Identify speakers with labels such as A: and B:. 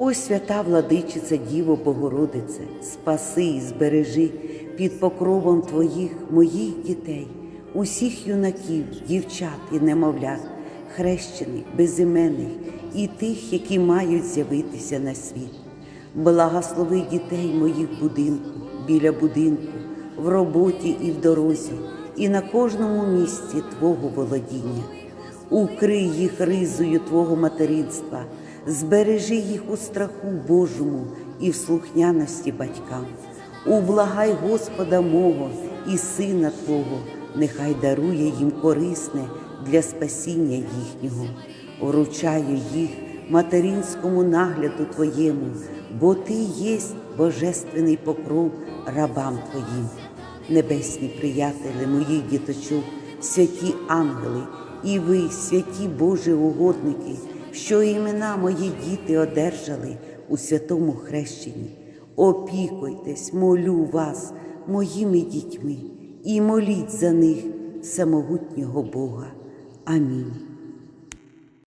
A: О свята владичиця Діво Богородице, спаси і збережи під покровом Твоїх моїх дітей, усіх юнаків, дівчат і немовлят, хрещених, безіменних і тих, які мають з'явитися на світ. Благослови дітей моїх будинку, біля будинку, в роботі і в дорозі, і на кожному місці Твого володіння. Укрий їх ризою Твого материнства, збережи їх у страху Божому і в слухняності батькам. Ублагай Господа мого і Сина Твого, нехай дарує їм корисне для спасіння їхнього. Вручаю їх материнському нагляду Твоєму, бо Ти єсть божественний покров рабам Твоїм. Небесні приятелі моїх діточок, святі ангели, і ви, святі Божі угодники, що імена мої діти одержали у святому хрещенні. Опікуйтесь, молю вас, моїми дітьми, і моліть за них всемогутнього Бога. Амінь.